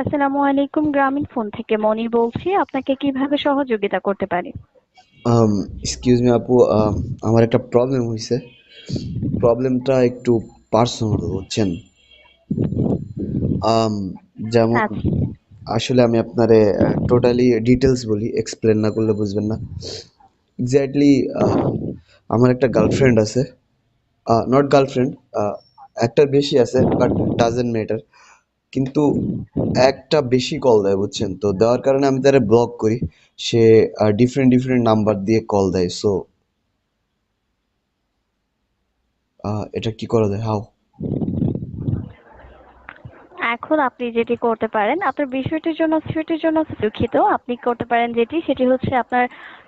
আসসালামু আলাইকুম গ্রামীণ ফোন থেকে মনি বলছি। আপনাকে কীভাবে সহযোগিতা করতে পারি? এক্সকিউজ মি আপু আম, আমার একটা প্রবলেম হয়েছে প্রবলেমটা একটু পার্সোনাল বুঝছেন? যেমন আচ্ছা। আসলে আমি আপনারে টোটালি ডিটেলস বলি এক্সপ্লেন না করলে বুঝবেন না। এক্স্যাক্টলি আমার একটা গার্লফ্রেন্ড আছে। নট গার্লফ্রেন্ড একটার বেশি আছে বাট ডাজেন্ট ম্যাটার কিন্তু একটা বেশি কল দেয়, বুঝছেন? তো দেওয়ার কারণে আমি তারে ব্লক করি। সে ডিফারেন্ট ডিফারেন্ট নাম্বার দিয়ে কল দেয়। সো এটা কি করা যায়? হাউ এখন আপনি যেটি করতে পারেন, আপনার বিষয়টির জন্য বিষয়টির জন্য দুঃখিত আপনি করতে পারেন যেটি, সেটি হচ্ছে আপনার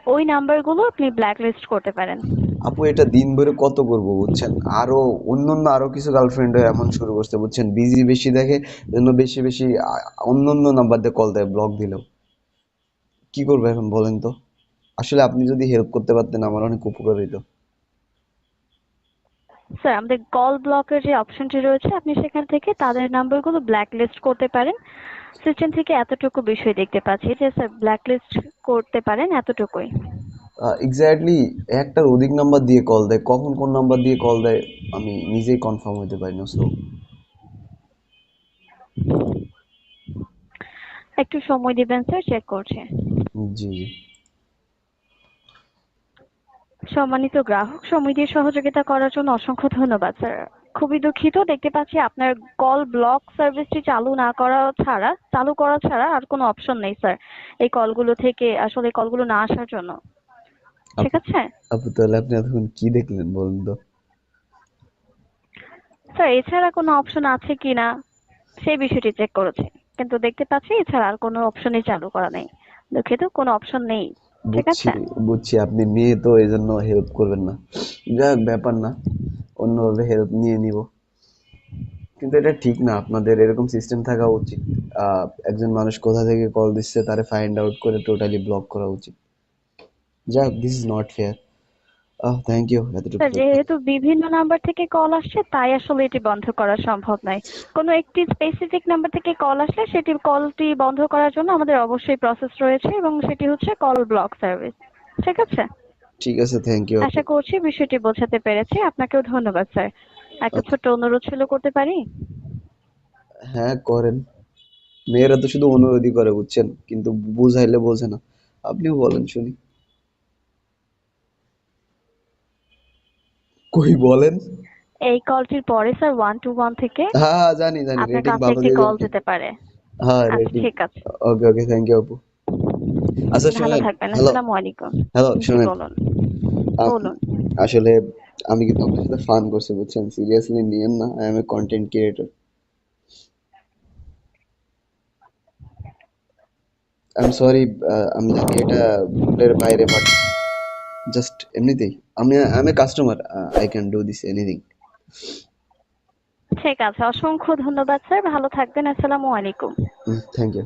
ওই নাম্বারগুলো আপনি ব্ল্যাকলিস্ট করতে পারেন। আপু এটা দিন ভরে কত করব বুঝছেন? আরও অন্যান্য আরও কিছু গার্লফ্রেন্ড এমন শুরু করছে বুঝছেন? বিজি বেশি দেখে জন্য বেশি বেশি অন্যান্য নাম্বার দিয়ে কল দেয় ব্লক দিলেও কি করব এখন বলেন তো? আসলে আপনি যদি হেল্প করতে পারতেন আমার অনেক উপকার হইতো। স্যার আমাদের কল ব্লকের যে অপশনটি রয়েছে আপনি সেখান থেকে তাদের নাম্বারগুলো ব্ল্যাকলিস্ট করতে পারেন। সিস্টেম থেকে এতটুকু বিষয় দেখতে পাচ্ছি যে স্যার ব্ল্যাকলিস্ট করতে পারেন এতটুকুই। এক্স্যাক্টলি একটার অধিক নাম্বার দিয়ে কল দেয়। কখন কোন নাম্বার দিয়ে কল দেয় আমি নিজেই কনফার্ম হতে পারি না সো একটু সময় দিবেন স্যার চেক করছে। জি জি। সম্মানিত গ্রাহক সময় দিয়ে সহযোগিতা করার জন্য অসংখ্য ধন্যবাদ স্যার। খুবই দুঃখিত। দেখতে পাচ্ছি আপনার কল ব্লক সার্ভিসটি চালু না করা ছাড়া চালু করা ছাড়া আর কোনো অপশন নেই স্যার এই কলগুলো থেকে আসলে কলগুলো না আসার জন্য। ঠিক আছে? আপু তাহলে আপনি এতক্ষণ কি দেখলেন বলুন তো? স্যার এছাড়া কোনো অপশন আছে কিনা সেই বিষয়টি চেক করেছে। কিন্তু দেখতে পাচ্ছি এছাড়া আর কোনো অপশনই চালু করা নেই। দুঃখিত কোনো অপশন নেই। ঠিক বুঝছি আছে? বুঝছি আপনি মেয়ে তো এই জন্য হেল্প করবেন না। যাই ব্যাপার না। অন্যভাবে হেল্প নিয়ে নিব। কিন্তু এটা ঠিক না। আপনাদের এরকম সিস্টেম থাকা উচিত। একজন মানুষ কোথা থেকে কল দিচ্ছে তারে ফাইন্ড আউট করে টোটালি ব্লক করা উচিত। হোক this is not fair ah thank you যেহেতু বিভিন্ন নাম্বার থেকে কল আসছে, তাই আসলে এটি বন্ধ করা সম্ভব নয়। কোনো একটি স্পেসিফিক নাম্বার থেকে কল আসলে সেটি কলটি বন্ধ করার জন্য আমাদের অবশ্যই প্রসেস রয়েছে এবং সেটি হচ্ছে কল ব্লক সার্ভিস ঠিক আছে? ঠিক আছে থ্যাংক ইউ আশা করছি বিষয়টি বোঝাতে পেরেছি। আপনাকেও ধন্যবাদ স্যার। একটা ছোট্ট অনুরোধ ছিল করতে পারি? হ্যাঁ করেন। মেয়েরা তো শুধু অনুরোধই করে বুঝছেন? কিন্তু বুঝাইলে বোঝে না। আপনিও বলেন শুনি। কই বলেন? এই কলটির পরে স্যার ওয়ান টু ওয়ান থেকে হ্যাঁ জানি জানি রেটিং ভালো দিয়ে কল। যেতে পারে। হ্যাঁ আচ্ছা ঠিক আছে। ওকে ওকে থ্যাংক ইউ আপু। আচ্ছা হ্যালো। আসসালামু আলাইকুম। হ্যালো জি শোনেন। বলুন। আপ- বলুন। আসলে আমি কিন্তু আপনার সাথে ফান করছি বুঝছেন? সিরিয়াসলি নিয়েন না I am a content creator I am sorry আমি জানি এটা ভুলের বাইরে বাট জাস্ট এমনিতেই আমি I am a customer I can do this anything ঠিক আছে অসংখ্য ধন্যবাদ স্যার। ভালো থাকবেন আসসালামু আলাইকুম। Thank you